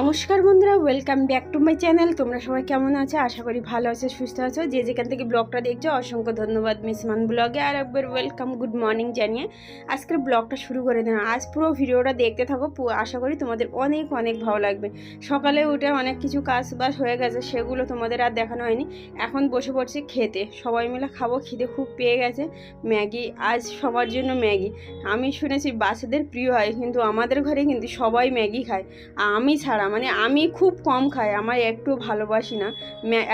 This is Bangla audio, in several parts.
নমস্কার বন্ধুরা welcome back to my channel তোমরা সবাই কেমন আছো? আশা করি ভালো আছো, সুস্থ আছো। যে যেখান থেকে ব্লগটা দেখছ, অসংখ্য ধন্যবাদ মিসমান ব্লগে। আর একবার ওয়েলকাম গুড মর্নিং জানিয়ে আজকের ব্লগটা শুরু করে দিলাম। আজ পুরো ভিডিওটা দেখতে থাকো। আশা করি তোমাদের অনেক অনেক ভালো লাগবে। সকালে উঠে অনেক কিছু কাজ বাজ হয়ে গেছে, সেগুলো তোমাদের আর দেখানো হয়নি। এখন বসে পড়ছি খেতে। সবাই মিলে খাব। খিদে খুব পেয়ে গেছে। ম্যাগি, আজ সবার জন্য ম্যাগি। আমি শুনেছি বাচ্চাদের প্রিয় হয়, কিন্তু আমাদের ঘরে কিন্তু সবাই ম্যাগি খায়। আমি ছাড়া মানে আমি খুব কম খাই, আমার একটু ভালোবাসি না।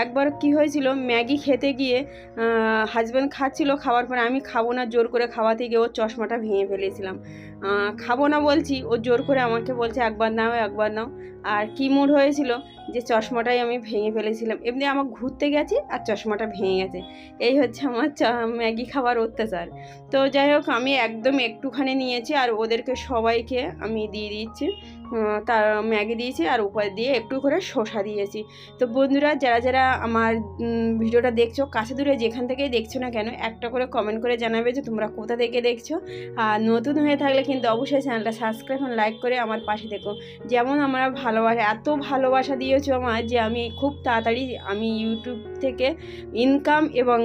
একবার কি হয়েছিল, ম্যাগি খেতে গিয়ে হাজব্যান্ড খাচ্ছিল, খাওয়ার পরে আমি খাব না, জোর করে খাওয়াতে গিয়ে ওর চশমাটা ভেঙে ফেলেছিলাম। খাব না বলছি, ও জোর করে আমাকে বলছে, একবার নাও একবার নাও। আর কি মুড হয়েছিল, যে চশমাটাই আমি ভেঙে ফেলেছিলাম। এমনি আমার ঘুরতে গেছি আর চশমাটা ভেঙে গেছে। এই হচ্ছে আমার ম্যাগি খাবার অত্যাচার। তো যাই হোক, আমি একদম একটুখানি নিয়েছি আর ওদেরকে সবাইকে আমি দিয়ে দিচ্ছি। তার ম্যাগি দিয়েছি আর উপরে দিয়ে একটু করে শসা দিয়েছি। তো বন্ধুরা, যারা যারা আমার ভিডিওটা দেখছ, কাছে দূরে যেখান থেকেই দেখছ না কেন, একটা করে কমেন্ট করে জানাবে যে তোমরা কোথা থেকে দেখছ। আর নতুন হয়ে থাকলে কিন্তু অবশ্যই চ্যানেলটা সাবস্ক্রাইব আর লাইক করে আমার পাশে থেকো। যেমন আমরা ভালোবাসা, এত ভালোবাসা দিয়েছ আমার যে আমি খুব তাড়াতাড়ি আমি ইউটিউব থেকে ইনকাম এবং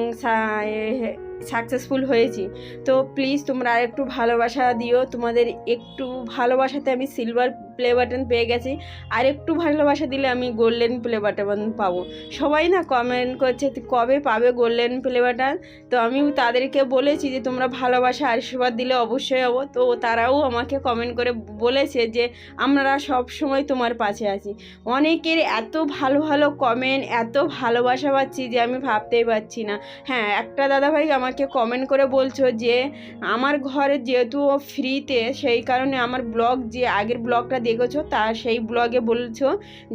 সাকসেসফুল হয়েছি। তো প্লিজ তোমরা আর একটু ভালোবাসা দিও। তোমাদের একটু ভালোবাসাতে আমি সিলভার প্লে বাটন পেয়ে গেছি। আর একটু ভালোবাসা দিলে আমি গোল্ডেন প্লে বাটন পাবো। সবাই না কমেন্ট করছে, "তুই কবে পাবে গোল্ডেন প্লে বাটন তো আমি তাদেরকে বলেছি যে, তোমরা ভালোবাসা, আশীর্বাদ দিলে অবশ্যই হব। তো তারাও আমাকে কমেন্ট করে বলেছে যে, আমরা সব সময় তোমার পাশে আছি। অনেকের এত ভালো ভালো কমেন্ট এত ভালোবাসা পাচ্ছি যে আমি ভাবতেই পারছি না। হ্যাঁ একটা দাদাভাই আমাকে কমেন্ট করে বলছো যে, আমার ঘরে যেহেতু ফ্রিতে সেই কারণে আমার ব্লগ যে আগের ব্লগটা দেখেছ, তা সেই ব্লগে বলছো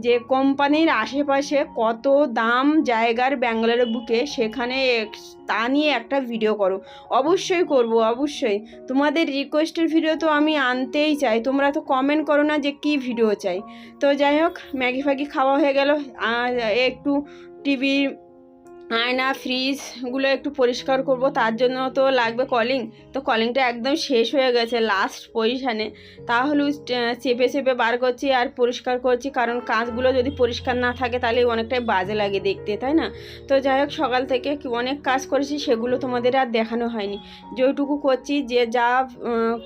যে কোম্পানির আশেপাশে কত দাম জায়গার ব্যাঙ্গালোরের বুকে, সেখানে তা নিয়ে একটা ভিডিও করো। অবশ্যই করব, অবশ্যই। তোমাদের রিকোয়েস্টের ভিডিও তো আমি আনতেই চাই। তোমরা তো কমেন্ট করো না যে, কি ভিডিও চাই। তো যাই হোক ম্যাগি ফ্যাগি খাওয়া হয়ে গেল। একটু টিভি আয়না ফ্রিজগুলো একটু পরিষ্কার করব। তার জন্য তো লাগবে কলিং তো কলিংটা একদম শেষ হয়ে গেছে লাস্ট পজিশানে তাহলে চেপে চেপে বার করছি আর পরিষ্কার করছি। কারণ কাঁচগুলো যদি পরিষ্কার না থাকে, তাহলে অনেকটাই বাজে লাগে দেখতে, তাই না? তো যাই হোক, সকাল থেকে অনেক কাজ করেছি, সেগুলো তোমাদের আর দেখানো হয়নি। যেটুকু করছি, যে যা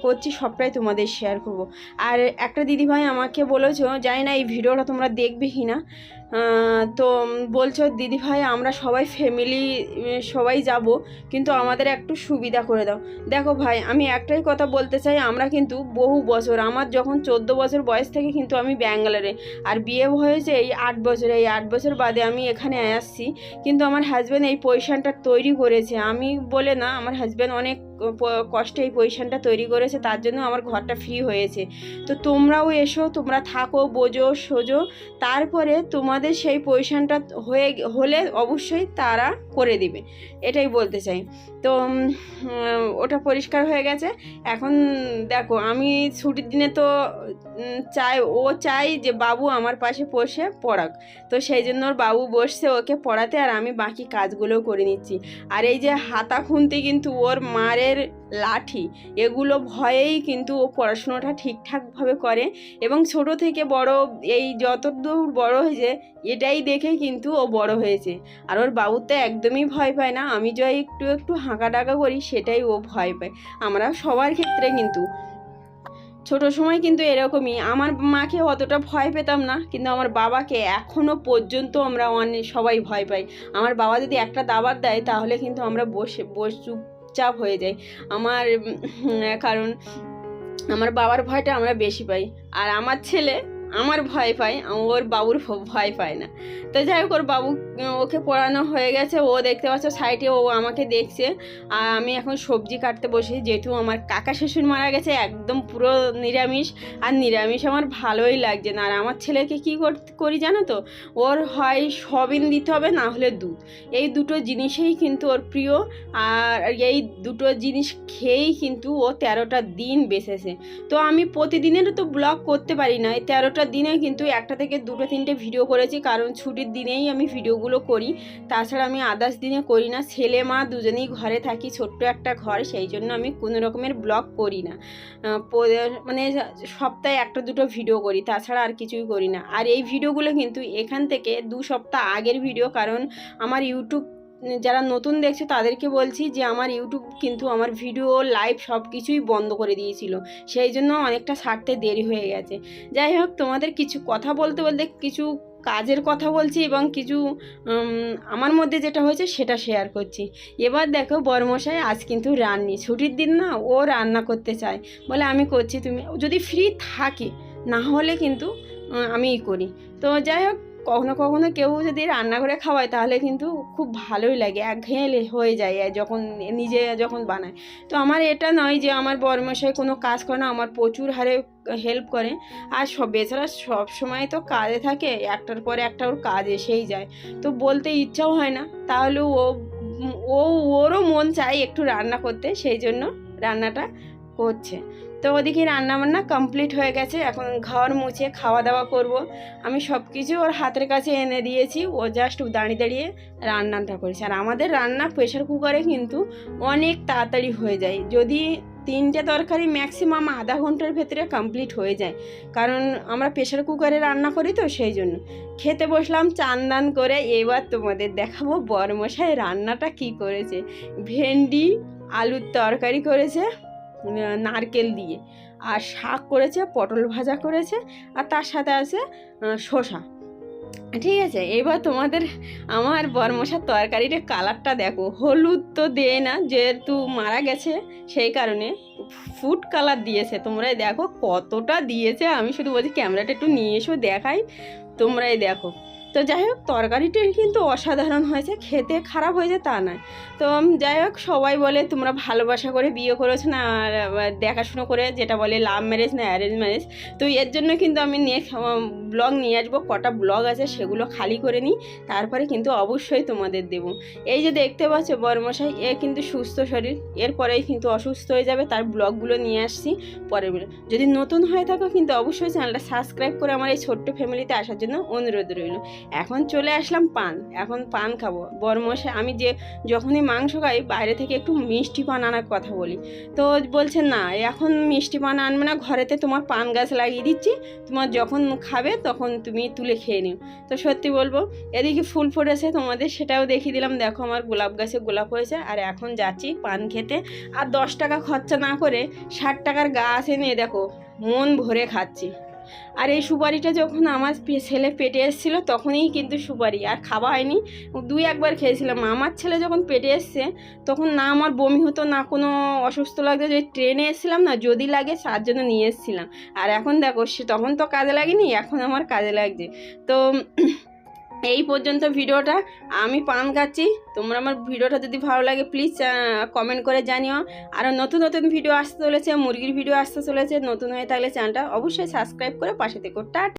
করছি, সবটাই তোমাদের শেয়ার করব। আর একটা দিদিভাই আমাকে বলেছ, জানি না এই ভিডিওটা তোমরা দেখবে কি না তো বলছো, দিদিভাই, আমরা সবাই ফ্যামিলি সবাই যাব, কিন্তু আমাদের একটু সুবিধা করে দাও। দেখো ভাই, আমি একটাই কথা বলতে চাই, আমরা কিন্তু বহু বছর, আমার যখন চোদ্দ বছর বয়স থেকে কিন্তু আমি ব্যাঙ্গালোরে, আর বিয়ে হয়েছে এই আট বছর, এই আট বছর বাদে আমি এখানে আসছি, কিন্তু আমার হাজব্যান্ড এই পজিশানটা তৈরি করেছে। আমি বলে, না, আমার হাজব্যান্ড অনেক কষ্টে এই পজিশানটা তৈরি করেছে, তার জন্য আমার ঘরটা ফ্রি হয়েছে। তো তোমরাও এসো, তোমরা থাকো, বোঝো, সোজো। তারপরে তোমাদের সেই পজিশানটা হয়ে, হলে অবশ্যই তারা করে দিবে। এটাই বলতে চাই। তো ওটা পরিষ্কার হয়ে গেছে। এখন দেখো, আমি ছুটির দিনে তো চাই, ও চাই যে বাবু আমার পাশে বসে পড়াক। তো সেই জন্য ওর বাবু বসছে ওকে পড়াতে আর আমি বাকি কাজগুলো করে নিচ্ছি। আর এই যে হাতা খুনতে কিন্তু ওর মারের লাঠি। এগুলো ভয়েই কিন্তু ও পড়াশুনোটা ঠিকঠাকভাবে করে এবং ছোট থেকে বড় এই যতদূর বড় হয়েছে, এটাই দেখে কিন্তু ও বড় হয়েছে। আর ওর বাবুর তো একদমই ভয় পায় না, আমি যা একটু একটু হাঁকা ডাকা করি সেটাই ও ভয় পায়। আমরা সবার ক্ষেত্রে কিন্তু। ছোট সময় কিন্তু এরকমই। আমার মাকে অতটা ভয় পেতাম না, কিন্তু আমার বাবাকে এখনও পর্যন্ত আমরা অনেক সবাই ভয় পাই। আমার বাবা যদি একটা দাবার দেয় তাহলে কিন্তু আমরা বসে, বস চুপচাপ হয়ে যায় আমার কারণ আমার বাবার ভয়টা আমরা বেশি পাই। আর আমার ছেলে আমার ভয় পায়, ওর বাবুর ভয় পায় না। তো যাই হোক, ওর বাবু, ওকে পড়ানো হয়ে গেছে, ও দেখতে পাচ্ছ সাইডে ও আমাকে দেখছে। আর আমি এখন সবজি কাটতে বসি, যেহেতু আমার কাকা শ্বশুর মারা গেছে, একদম পুরো নিরামিষ। আর নিরামিষ আমার ভালোই লাগছে না। আর আমার ছেলেকে কী করি জানো তো? ওর হয় সবিন দিতে হবে, না হলে দুধ। এই দুটো জিনিসেই কিন্তু ওর প্রিয়। আর এই দুটো জিনিস খেয়েই কিন্তু ও তেরোটা দিন বেঁচেছে। তো আমি প্রতিদিনের তো ব্লগ করতে পারি না, এই তেরোটা দুটো দিনে কিন্তু একটা থেকে দুটো তিনটে ভিডিও করেছি, কারণ ছুটির দিনেই আমি ভিডিওগুলো করি। তাছাড়া আমি আদার্স দিনে করি না, ছেলে মা দুজনেই ঘরে থাকি, ছোট্ট একটা ঘর, সেই জন্য আমি কোনো রকমের ব্লগ করি না। মানে সপ্তাহে একটা দুটো ভিডিও করি, তাছাড়া আর কিছুই করি না। আর এই ভিডিওগুলো কিন্তু এখান থেকে দু সপ্তাহ আগের ভিডিও কারণ আমার ইউটিউব যারা নতুন দেখছে তাদেরকে বলছি যে আমার ইউটিউব কিন্তু আমার ভিডিও, লাইভ সব কিছুই বন্ধ করে দিয়েছিল। সেই জন্য অনেকটা ছাড়তে দেরি হয়ে গেছে। যাই হোক, তোমাদের কিছু কথা বলতে বলতে কিছু কাজের কথা বলছি এবং কিছু আমার মধ্যে যেটা হয়েছে সেটা শেয়ার করছি। এবার দেখো বরমশাই আজ কিন্তু রান্নি। ছুটির দিন না ও রান্না করতে চায়। বলে আমি করছি, তুমি যদি ফ্রি থাকে, না হলে কিন্তু আমিই করি। তো যাই হোক কখনো কখনো কেউ যদি রান্না করে খাওয়ায়, তাহলে কিন্তু খুব ভালোই লাগে একঘেয়ে হয়ে যায় যখন নিজে যখন বানায়। তো আমার এটা নয় যে আমার বরমশাই কোনো কাজ করে না, আমার প্রচুর হারে হেল্প করে। আর সব বেচারা সব সময় তো কাজে থাকে, একটার পরে একটা ওর কাজ এসেই যায়। তো বলতে ইচ্ছাও হয় না, তাহলে ও ও ওরও মন চায় একটু রান্না করতে, সেই জন্য রান্নাটা করছে। তো ওদিকে রান্না বান্না কমপ্লিট হয়ে গেছে। এখন ঘর মুছে খাওয়া দাওয়া করব। আমি সব কিছু ওর হাতের কাছে এনে দিয়েছি। ও জাস্ট দাঁড়িয়ে দাঁড়িয়ে রান্নাটা করেছে। আর আমাদের রান্না প্রেশার কুকারে কিন্তু অনেক তাড়াতাড়ি হয়ে যায়। যদি তিনটে তরকারি ম্যাক্সিমাম আধা ঘণ্টার ভেতরে কমপ্লিট হয়ে যায়। কারণ আমরা প্রেশার কুকারে রান্না করি তো সেই জন্য। খেতে বসলাম, চান দান করে এবার তোমাদের দেখাবো বরমশাই রান্নাটা কি করেছে। ভেন্ডি, আলুর তরকারি করেছে। নারকেল দিয়ে। আর শাক করেছে, পটল ভাজা করেছে, আর তার সাথে আছে শসা। ঠিক আছে, এবার তোমাদের আমার বরমশার তরকারিটা কালারটা দেখো। হলুদ তো দেয় না, যেহেতু মারা গেছে, সেই কারণে ফুড কালার দিয়েছে। তোমরাই দেখো কতটা দিয়েছে। আমি শুধু বলছি, ক্যামেরাটা একটু নিয়ে এসো, দেখাই। তোমরাই দেখো। তো যাই হোক, তরকারিটা কিন্তু অসাধারণ হয়েছে, খেতে খারাপ হয়েছে তা নয়। তো যাই হোক, সবাই বলে তোমরা ভালোবাসা করে বিয়ে করেছ না, আর দেখাশুনো করে যেটা বলে লাভ ম্যারেজ না অ্যারেঞ্জ ম্যারেজ তো এর জন্য কিন্তু আমি নেক্সট ব্লগ নিয়ে আসব, কটা ব্লগ আছে সেগুলো খালি করে নিই, তারপরে কিন্তু অবশ্যই তোমাদের দেব। এই যে দেখতে পাচ্ছ বরমশাই, এ কিন্তু সুস্থ শরীর, এরপরেই কিন্তু অসুস্থ হয়ে যাবে, তার ব্লগগুলো নিয়ে আসছি পরের। যদি নতুন হয়ে থাকো কিন্তু অবশ্যই চ্যানেলটা সাবস্ক্রাইব করে আমার এই ছোট্ট ফ্যামিলিতে আসার জন্য অনুরোধ রইল। এখন চলে আসলাম পান, এখন পান খাব। বরমশাই, আমি যে যখনই মাংস খাই, বাইরে থেকে একটু মিষ্টি পান আনার কথা বলি। তো বলছে না, এখন মিষ্টি পান আনবে না, ঘরেতে তোমার পান গাছ লাগিয়ে দিচ্ছি, তোমার যখন খাবে তখন তুমি তুলে খেয়ে নিও। তো সত্যি বলব, এদিকে ফুল ফুটেছে তোমাদের, সেটাও দেখিয়ে দিলাম। দেখো আমার গোলাপ গাছে গোলাপ হয়েছে, আর এখন যাচ্ছি পান খেতে। আর দশ টাকা খরচা না করে ষাট টাকার গাছ এনে, দেখো, মন ভরে খাচ্ছি। আর এই সুপারিটা যখন আমার ছেলে পেটে এসেছিল, তখনই কিন্তু সুপারি, আর খাওয়া হয়নি। দুই একবার খেয়েছিলাম। আমার ছেলে যখন পেটে এসছে, তখন না আমার বমি হতো, না কোনো অসুস্থ লাগতো। যে ট্রেনে এসেছিলাম না, যদি লাগে তার জন্য নিয়ে এসেছিলাম। আর এখন দেখো, সে তখন তো কাজে লাগেনি, এখন আমার কাজে লাগছে। তো এই পর্যন্ত ভিডিওটা। আমি পান খাচ্ছি। তোমরা আমার ভিডিওটা যদি ভালো লাগে প্লিজ কমেন্ট করে জানিও। আরও নতুন নতুন ভিডিও আসতে চলেছে, মুরগির ভিডিও আসতে চলেছে, নতুন হয়ে থাকলে চ্যানেলটা অবশ্যই সাবস্ক্রাইব করে পাশে থেকো। টাটা